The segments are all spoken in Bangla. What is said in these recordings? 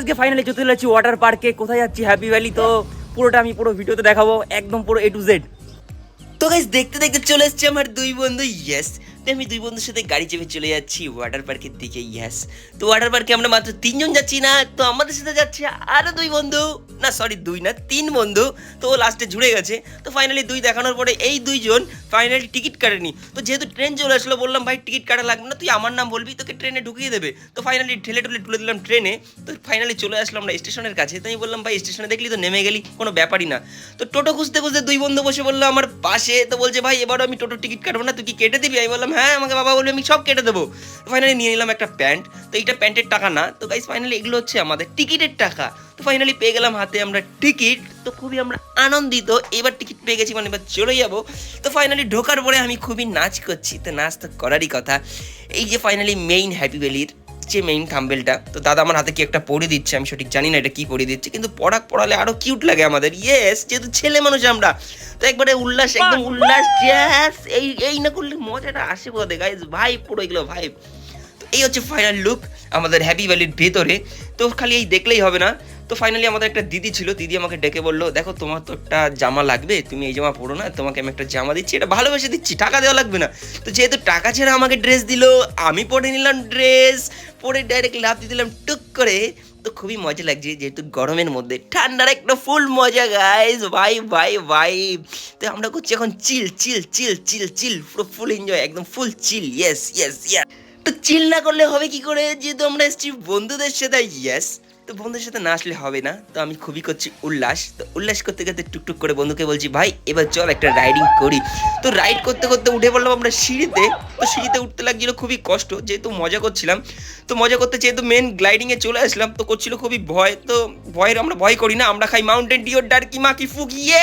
আজকে ফাইনালি চলে চলেছি ওয়াটার পার্কে কোথায় যাচ্ছি? হ্যাপি ভ্যালি তো। পুরোটা আমি পুরো ভিডিওতে দেখাবো, একদম পুরো এ টু জেড তো গাইস দেখতে দেখতে চলে এসছি আমার দুই বন্ধু। ইয়েস তো আমি দুই বন্ধুর সাথে গাড়ি চেপে চলে যাচ্ছি ওয়াটার পার্কের দিকে ইয়েস তো ওয়াটার পার্কে আমরা মাত্র তিনজন যাচ্ছি না, তো আমাদের সাথে যাচ্ছে আরও দুই বন্ধু। না সরি দুই না, তিন বন্ধু। তো ও লাস্টে জুড়ে গেছে। তো ফাইনালি দুই দেখানোর পরে এই দুইজন ফাইনালি টিকিট কাটেনি। তো যেহেতু ট্রেন চলে আসলো, বললাম, ভাই টিকিট কাটা লাগবে না, তুই আমার নাম বলবি, তোকে ট্রেনে ঢুকিয়ে দেবে। তো ফাইনালি ঠেলে ঠেলে তুলে দিলাম ট্রেনে তো ফাইনালি চলে আসলাম আমরা স্টেশনের কাছে। তো আমি বললাম, ভাই, স্টেশনে দেখলি তো নেমে গেলি, কোনো ব্যাপারই না। তো টোটো খুঁজতে খুঁজতে দুই বন্ধু বসে বলল, আমার পাশে। তো বলছে, ভাই, এবারও আমি টোটো টিকিট কাটবো না, তুই কি কেটে দিবি? আমি বললাম হ্যাঁ আমাকে বাবা বলবে, আমি সব কেটে দেবো। ফাইনালি নিয়ে নিলাম একটা প্যান্ট। তো এইটা প্যান্টের টাকা না। তো গাইস ফাইনালি এগুলো হচ্ছে আমাদের টিকিটের টাকা। তো ফাইনালি পেয়ে গেলাম হাতে আমরা টিকিট। তো খুবই আমরা আনন্দিত। এবার টিকিট পেয়ে গেছি মানে এবার চলে যাব। তো ফাইনালি ঢোকার পরে আমি খুবই নাচ করছি। তো নাচ তো করারই কথা। এই যে ফাইনালি মেইন হ্যাপি ভ্যালির যে মেইন থাম্বেলটা তো দাদা আমার হাতে কি একটা পড়ে দিচ্ছে? আমি সঠিক জানি না এটা কি পড়ে দিচ্ছে কিন্তু পড়াক পড়ালে আরও কিউট লাগে আমাদের। ইয়েস যেহেতু ছেলে মানুষ আমরা। তো একবারে উল্লাস একদম উল্লাস। ইয়েস এই এই না করলে মজাটা আসে কোথা গাইজ ভাই পুরো এগুলো ভাই তো এই হচ্ছে ফাইনাল লুক আমাদের হ্যাপি ভ্যালির ভেতরে। তো খালি এই দেখলেই হবে না। তো ফাইনালি আমাদের একটা দিদি ছিল, দিদি আমাকে ডেকে বলল, দেখো, তোমার তো একটা জামা লাগবে, তুমি এই জামা পরো না, তোমাকে আমি একটা জামা দিচ্ছি, এটা ভালোবেসে দিচ্ছি, টাকা দেওয়া লাগবে না। তো যেহেতু টাকা ছেড়ে আমাকে ড্রেস দিল, আমি পরে নিলাম ড্রেস পরে ডাইরেক্ট লাভ দিয়ে দিলাম, টুক করে। তো খুবই মজা লাগছে, যেহেতু গরমের মধ্যে, ঠান্ডার একটা ফুল মজা গাইজ ভাই ভাই ভাই তো আমরা করছি এখন চিল চিল চিল চিল চিল পুরো ফুল এনজয় একদম full chill yes yes yes তো চিল না করলে হবে কি করে? যেহেতু আমরা এসেছি বন্ধুদের সাথে ইয়েস তো বন্ধুদের সাথে না আসলে হবে না। তো আমি খুবই করছি উল্লাস। তো উল্লাস করতে করতে টুকটুক করে বন্ধুকে বলছি, ভাই, এবার চল একটা রাইডিং করি। তো রাইড করতে করতে উঠে পড়লাম আমরা সিঁড়িতে। তো সিঁড়িতে উঠতে লাগছিল খুবই কষ্ট, যেহেতু মজা করছিলাম। তো মজা করতে যেহেতু মেন গ্লাইডিংয়ে চলে আসলাম, তো করছিল খুবই ভয়। তো ভয়ের আমরা ভয় করি না, আমরা খাই মাউন্টেন ডিও ডার্কি মাকি ফুকিয়ে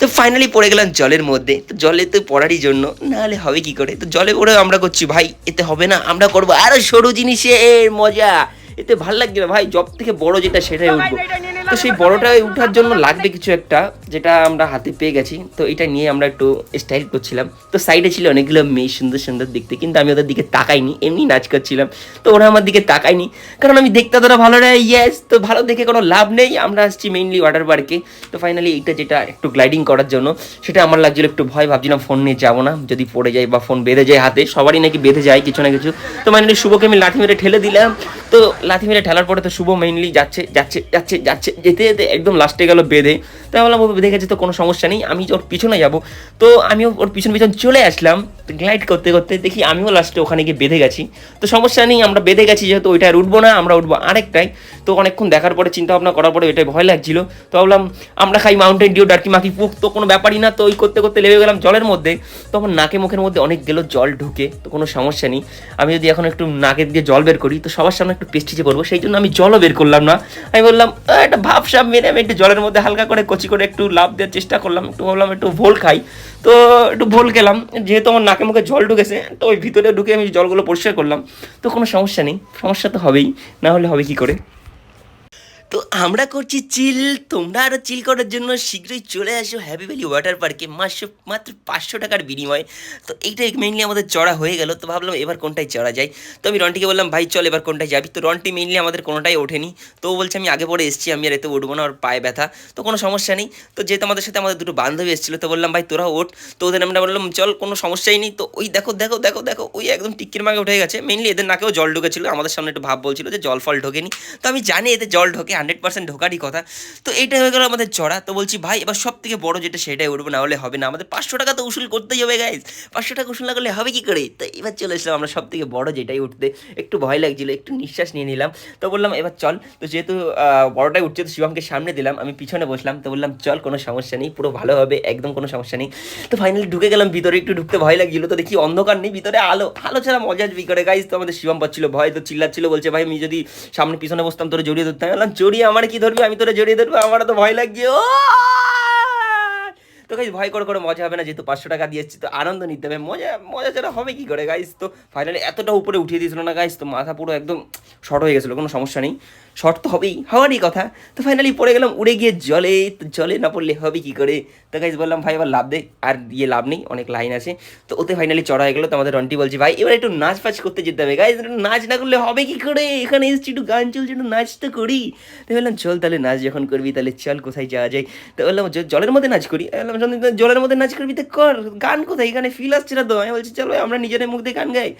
তো ফাইনালি পড়ে গেলাম জলের মধ্যে। তো জলে তো পড়ারই জন্য নাহলে হবে কি করে? তো জলে পড়ে আমরা করছি, ভাই, এতে হবে না, আমরা করব আরও সরু জিনিসের মজা। এতে ভালো লাগবে না। ভাই জব থেকে বড় যেটা সেটাই উঠবো। তো সেই বড়টায় উঠার জন্য লাগবে কিছু একটা, যেটা আমরা হাতে পেয়ে গেছি। তো এটা নিয়ে আমরা একটু স্টাইল করছিলাম। তো সাইডে ছিল অনেকগুলো মেয়ে সুন্দর সুন্দর দেখতে, কিন্তু আমি ওদের দিকে তাকাইনি, এমনি নাচ করছিলাম। তো ওরা আমার দিকে তাকায়নি, কারণ আমি দেখতে তোরা ভালো না ইয়েস তো ভালো দেখে কোনো লাভ নেই। আমরা আসছি মেইনলি ওয়াটার পার্কে তো ফাইনালি এইটা যেটা একটু গ্লাইডিং করার জন্য, সেটা আমার লাগছিল একটু ভয়, ভাবছিলাম ফোন নিয়ে যাব না, যদি পড়ে যায় বা ফোন বেঁধে যায় হাতে, সবারই নাকি বেঁধে যায় কিছু না কিছু। তো ফাইনালি শুভকে আমি লাঠি মেরে ঠেলে দিলাম। তো লাঠি মেরে ঠেলার পরে তো শুভ মেইনলি যাচ্ছে যাচ্ছে যাচ্ছে যাচ্ছে। যেতে যেতে একদম লাস্টে গেল বেঁধে তো আমি বললাম ও বেঁধে গেছে তো কোনো সমস্যা নেই, আমি ওর পিছনে যাব। তো আমি ওর পিছন পিছন চলে আসলাম। গ্লাইড করতে করতে দেখি আমিও লাস্টে ওখানে গিয়ে বেঁধে গেছি। তো সমস্যা নেই, আমরা বেঁধে গেছি যেহেতু ওইটা উঠবো না, আমরা উঠবো আরেকটাই তো অনেকক্ষণ দেখার পরে চিন্তা ভাবনা করার পরে ওইটাই ভয় লাগছিল। তো ভাবলাম, আমরা খাই মাউন্টেন ডিউ ডার্কি মাকি পুক, তো কোনো ব্যাপারই না। তো ওই করতে করতে লেগে গেলাম জলের মধ্যে। তো আমার নাকে মুখের মধ্যে অনেক গেল জল ঢুকে, তো কোনো সমস্যা নেই। আমি যদি এখন একটু নাকের দিয়ে জল বের করি, তো সবার সামনে একটু পেস্টিজে করব, সেই জন্য আমি জলও বের করলাম না। আমি বললাম একটা ভাবসাব মেরে আমি একটু জলের মধ্যে হালকা করে কচি করে একটু লাভ দেওয়ার চেষ্টা করলাম। একটু ভাবলাম একটু ভোল খাই। তো একটু ভুল গেলাম, যেহেতু আমার নাকে মুখে জল ঢুকেছে, তো ওই ভিতরে ঢুকে আমি জলগুলো পরিষ্কার করলাম। তো কোনো সমস্যা নেই, সমস্যা তো হবেই, না হলে হবে কি করে? তো আমরা করছি চিল। তোমরা আরও চিল করার জন্য শীঘ্রই চলে আসো হ্যাপি ভ্যালি ওয়াটার পার্কে মাত্র মাত্র পাঁচশো টাকার বিনিময়ে। তো এইটাই মেইনলি আমাদের চড়া হয়ে গেল। তো ভাবলাম এবার কোনটায় চড়া যায়? তো আমি রন্টিকে বললাম, ভাই, চল এবার কোনটায় যাবি? তো রন্টি মেইনলি আমাদের কোনোটাই ওঠেনি। তো বলছে, আমি আগে পরে এসেছি, আমি আর এতে উঠবো না, ওর পায়ে ব্যথা। তো কোনো সমস্যা নেই। তো যেহেতু আমাদের সাথে আমাদের দুটো বান্ধবী এসেছিল, তো বললাম, ভাই, তোরা ওঠ। তো ওদের আমরা বললাম, চল, কোনো সমস্যাই নেই। তো ওই দেখো দেখো দেখো দেখো, ওই একদম টিক্কির মাগে উঠে গেছে। মেইনলি এদের নাকেও জল ঢুকেছিল। আমাদের সামনে একটু ভাব বলছিল যে জল ফল ঢোকেনি। তো আমি জানি এতে জল ঢোকে হান্ড্রেড পার্সেন্ট ঢোকারই কথা। তো এইটা হয়ে গেল আমাদের চড়া। তো বলছি, ভাই, এবার সব থেকে বড় যেটা সেটাই উঠবো, না হলে হবে না। আমাদের পাঁচশো টাকা তো উসুল করতেই হবে গাইজ পাঁচশো টাকা উসুল না করলে হবে কি করে? তো এবার চলে এসলাম আমরা সব থেকে বড় যেটাই উঠতে। একটু ভয় লাগছিল, একটু নিঃশ্বাস নিয়ে নিলাম। তো বললাম, এবার চল। তো যেহেতু বড়টাই উঠছে, তো শিবমকে সামনে দিলাম। আমি পিছনে বসলাম। তো বললাম, চল, কোনো সমস্যা নেই, পুরো ভালো হবে, একদম কোনো সমস্যা নেই। তো ফাইনালি ঢুকে গেলাম ভিতরে, একটু ঢুকতে ভয় লাগছিল। তো দেখি অন্ধকার নেই, ভিতরে আলো। আলো ছাড়া মজা আসবে করে গাইজ তো আমাদের শিবম পাচ্ছিল ভয় তো চিল্লাচ্ছিল, বলছে, ভাই, আমি যদি সামনে পিছনে বসতাম, তোরে জড়িয়ে ধরতাম। বললাম জড়িয়ে আমার কি ধরবি? আমি তোরা জড়িয়ে ধরবো? আমার তো ভয় লাগছে। ও! তো গাইজ ভয় করে করে মজা হবে না যেহেতু পাঁচশো টাকা দিয়েছি তো আনন্দ নিতে হবে। মজা মজা ছাড়া হবে কি করে গাইজ তো ফাইনালি এতটা উপরে উঠিয়ে দিয়েছিল না গাইজ তো মাথা পুরো একদম শর্ট হয়ে গেছিল কোনো সমস্যা নেই। শর্ট তো হবেই হওয়ারই কথা। তো ফাইনালি পড়ে গেলাম উড়ে গিয়ে জলে তো জলে না পড়লে হবে কি করে? তো গাইজ বললাম ভাই এবার লাভ দে আর ইয়ে লাভ নেই অনেক লাইন আছে। তো ওতে ফাইনালি চড়া হয়ে গেলো তো আমাদের রন্টি বলছি ভাই এবার একটু নাচ ফাচ করতে যেতে হবে গাইজ নাচ না করলে হবে কি করে? এখানে এসেছি একটু গান চলছে একটু নাচ তো করি। তো বললাম চল তাহলে নাচ যখন করবি তাহলে চল কোথায় যাওয়া যায়? তো বললাম জলের মধ্যে নাচ করি। বললাম "সন্দীপ দা, জলের মধ্যে নাচ করবি তো কর। গান কোথায়? এখানে ফিল আসছে না তো? আমি বলছি, চলো, আমরা নিজেদের মুখ দিয়ে গান গাই।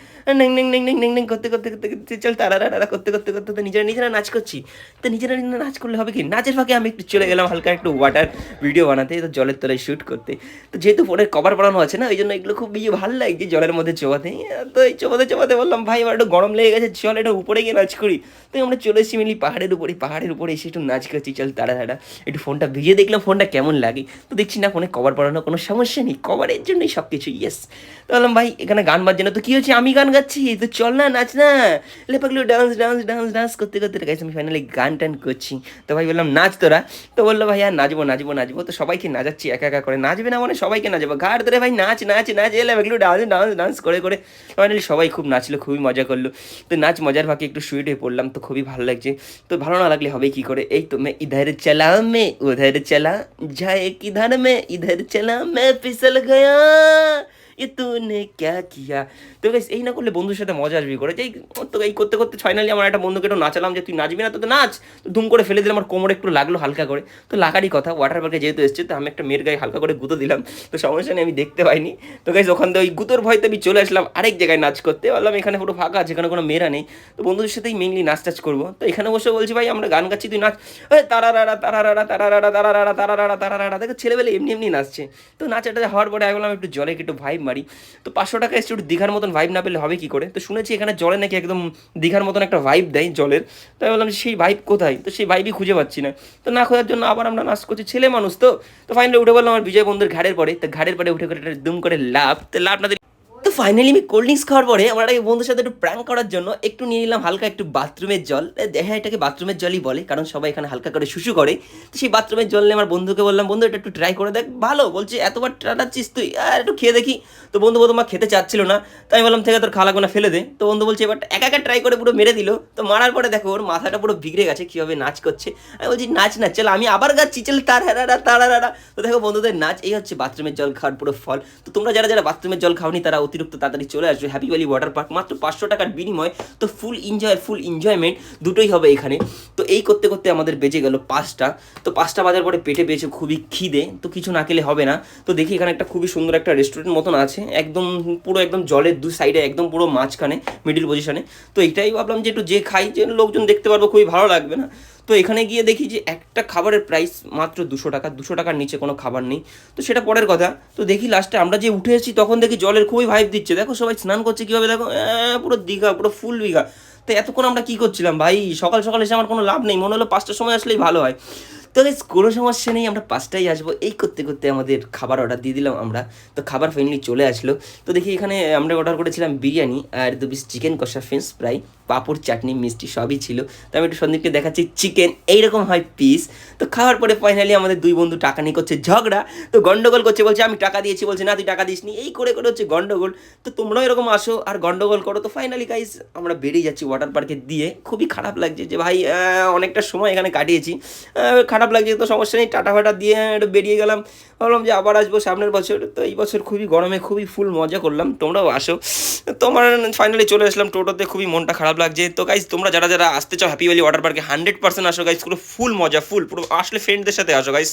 নেং নেং নেং নেং নেং নেং করতে করতে করতে করতে, চল তারা তারা করতে করতে করতে নিজেরা নিজেরা নাচ করছি। তো নিজেরা নিজেরা নাচ করলে হবে কি? নাচের ফাঁকে আমি একটু চলে গেলাম, হালকা একটু ওয়াটার ভিডিও বানাতে, তো জলের তলায় শ্যুট করতে। তো যেহেতু ফোনের কভার বানানো আছে না ওই জন্য এগুলো খুব ইয়ে ভালো লাগছে জলের মধ্যে চোবাতে। তো এই চোবাতে চোবাতে বললাম, ভাই এবার একটু গরম লেগে গেছে, চল এটা উপরে গিয়ে নাচ করি। তো আমরা চলে এসেছি মিলি পাহাড়ের উপরে পাহাড়ের উপরে এসে একটু নাচ করছি, চল তারা তারা। একটু ফোনটা ভিজিয়ে দেখলাম ফোনটা কেমন লাগে? তো দেখছি না ফোনে কভার পড়ানো কোনো সমস্যা নেই কভারের জন্যই সব কিছু ইয়েস তো বললাম, ভাই, এখানে গান বাজছে না। তো কী হচ্ছে আমি গান গাচ্ছি তো চল না, নাচ না। লেপাগুলো ডান্স ডান্স ডান্স ডান্স করতে করতে। গেছে আমি ফাইনালি গান টান করছি। তো ভাই বললাম, নাচ তোরা। তো বলল, ভাই, আর নাচবো নাচবো নাচবো। তো সবাইকে নাচাচ্ছি, একা একা করে। নাচবে না মানে সবাইকে নাচবো। ঘাট ধরে, ভাই, নাচ নাচ নাচ। এলাম এগুলো ডান্স ডান্স ডান্স করে করে। ফাইনালি সবাই খুব নাচলো, খুবই মজা করল। তো নাচ মজার ফাঁকে একটু সুইট হয়ে পড়লাম, তো খুবই ভালো লাগছে। তো ভালো না লাগলে হবে কি করে? এই তো মে, ইধার চলা মে, উধার চলা যায়, কিধার মে ইধার চলা মে ফিসল গয়া এ তুনে ক্যা কিয়া? তো guys, এই না করলে বন্ধুর সাথে মজা আসবি করে। যে তো এই করতে করতে ফাইনালি আমার একটা বন্ধুকে একটু নাচালাম যে তুই নাচবি না তো তো নাচ। তো ধুম করে ফেলে দিলাম আমার কোমরে একটু লাগল হালকা করে। তো লাগারই কথা ওয়াটার পার্কে যেহেতু এসছে তো আমি একটা মেয়ের গায়ে হালকা করে গুঁতো দিলাম। তো সমস্যা নেই আমি দেখতে পাইনি। তো গাইজ ওখান থেকে ওই গুঁতোর ভয়তে আমি চলে আসলাম আরেক জায়গায় নাচ করতে। বললাম এখানে পুরো ফাঁকা আছে এখানে কোনো মেয়েরা নেই। তো বন্ধুদের সাথেই মেনলি নাচ টাচ করব। তো এখানে বসে বলছি ভাই আমরা গান গাচ্ছি তুই নাচ। এই তারা রাড়া তারা রাড়া তারা রাড়া তারা রাড়া তারা রাড়া তারা রাড়া দেখো ছেলেবেলে এমনি এমনি নাচছে। তো নাচাটা হওয়ার পরে আমি একটু জলে একটু ভাইব মারি। তো পাঁচশো টাকা এসে একটু দীঘার মতন ভাইব না পেলে হবে কি করে? তো শুনেছি এখানে জলে নাকি একদম দীঘার মতন একটা ভাইব দেয় জলের। তো আমি বললাম সেই ভাইব কোথায়? তো সেই ভাইবই খুঁজে পাচ্ছি না। তো না খোঁজার জন্য আবার আমরা নাচ করছি, ছেলে মানুষ তো। তো ফাইনালি উঠে বললাম আমার বিজয় বন্ধুর ঘাড়ের পরে। তো ঘাড়ের পরে উঠে করে দুম করে লাভ তো লাভ না তো ফাইনালি আমি কোল্ড ড্রিঙ্কস খাওয়ার পরে আমার একটা বন্ধুর সাথে একটু প্র্যাঙ্ক করার জন্য একটু নিয়ে নিলাম হালকা একটু বাথরুমের জল। হ্যাঁ এটাকে বাথরুমের জলই বলে, কারণ সবাই এখানে হালকা করে শুশু করে। তো সেই বাথরুমের জল নিয়ে আমার বন্ধুকে বললাম, বন্ধু, এটা একটু ট্রাই করে দেখ, ভালো, বলছে, এতবার টাটাচ্ছিস তুই, আর একটু খেয়ে দেখি। তো বন্ধু প্রথমবার খেতে চাচ্ছিল না। তাই আমি বললাম থেকে তোর খালা গোনা ফেলে দে। তো বন্ধু বলছে, এবার একা একা ট্রাই করে পুরো মেরে দিল। তো মারার পরে দেখো, ওর মাথাটা পুরো বিগড়ে গেছে, কীভাবে নাচ করছে। আমি বলছি, নাচ না চল, আমি আবার গাচ্ছি, চল তার হারা তারা তো দেখো বন্ধুদের নাচ, এই হচ্ছে বাথরুমের জল খাওয়ার পুরো ফল। তো তোমরা যারা যারা বাথরুমের জল খাওনি, তারা অতিরিক্ত তাড়াতাড়ি চলে আসবে। হ্যাপি ভ্যালি ওয়াটার পার্ক মাত্র পাঁচশো টাকার বিনিময় তো ফুল এনজয় ফুল এনজয়মেন্ট দুটোই হবে এখানে। তো এই করতে করতে আমাদের বেজে গেল পাঁচটা। তো পাঁচটা বাজার পরে পেটে পেয়েছে খুবই খিদে, তো কিছু না খেলে হবে না। তো দেখি এখানে একটা খুবই সুন্দর একটা রেস্টুরেন্ট মতন আছে, একদম পুরো একদম জলের দু সাইডে একদম পুরো মাঝখানে মিডিল পজিশনে তো এইটাই ভাবলাম যে একটু যে খাই, যে লোকজন দেখতে পারব খুবই ভালো লাগবে না। তো এখানে গিয়ে দেখি যে একটা খাবারের প্রাইস মাত্র দুশো টাকা, দুশো টাকার নিচে কোনো খাবার নেই। তো সেটা পরের কথা, তো দেখি লাস্টে আমরা যে উঠে এসেছি, তখন দেখি জলের খুবই ভাইব দিচ্ছে। দেখো সবাই স্নান করছে কীভাবে, দেখো পুরো দীঘা, পুরো ফুল দীঘা। তো এতক্ষণ আমরা কী করছিলাম? ভাই, সকাল সকাল এসে আমার কোনো লাভ নেই, মনে হলো পাঁচটার সময় আসলেই ভালো হয়। তো guys, কোনো সমস্যা নেই আমরা পাঁচটায় আসব। এই করতে করতে আমাদের খাবার অর্ডার দিয়ে দিলাম আমরা। তো খাবার ফাইনালি চলে আসলো। তো দেখি এখানে আমরা অর্ডার করেছিলাম বিরিয়ানি আর দু পিস চিকেন কষা ফ্রেঞ্চ ফ্রাই পাপড় চাটনি মিষ্টি সবই ছিল। তো আমি একটু সন্দীপকে দেখাচ্ছি চিকেন এইরকম হয় পিস তো খাওয়ার পরে ফাইনালি আমাদের দুই বন্ধু টাকা নিয়ে করছে ঝগড়া। তো গন্ডগোল করছে বলছে আমি টাকা দিয়েছি। বলছে না তুই টাকা দিসনি। এই করে করে হচ্ছে গন্ডগোল। তো তোমরাও এরকম আসো আর গন্ডগোল করো। তো ফাইনালি গাইস আমরা বেরিয়ে যাচ্ছি ওয়াটার পার্কে দিয়ে। খুবই খারাপ লাগছে যে ভাই অনেকটা সময় এখানে কাটিয়েছি। আহ, খারাপ লাগছে, তো সমস্যা নেই, টাটা ফাটা দিয়ে একটু বেরিয়ে গেলাম। ভাবলাম যে আবার আসব সামনের বছর। তো এই বছর খুবই গরমে খুবই ফুল মজা করলাম, তোমরাও আসো। তোমার ফাইনালি চলে আসলাম টোটোতে, খুবই মনটা খারাপ লাগছে। তো গাইজ তোমরা যারা যারা আসতে চাও হ্যাপি ভ্যালি ওয়াটার পার্কে হান্ড্রেড পার্সেন্ট আসো গাইজ পুরো ফুল মজা ফুল পুরো আসলে ফ্রেন্ডদের সাথে আসো গাইজ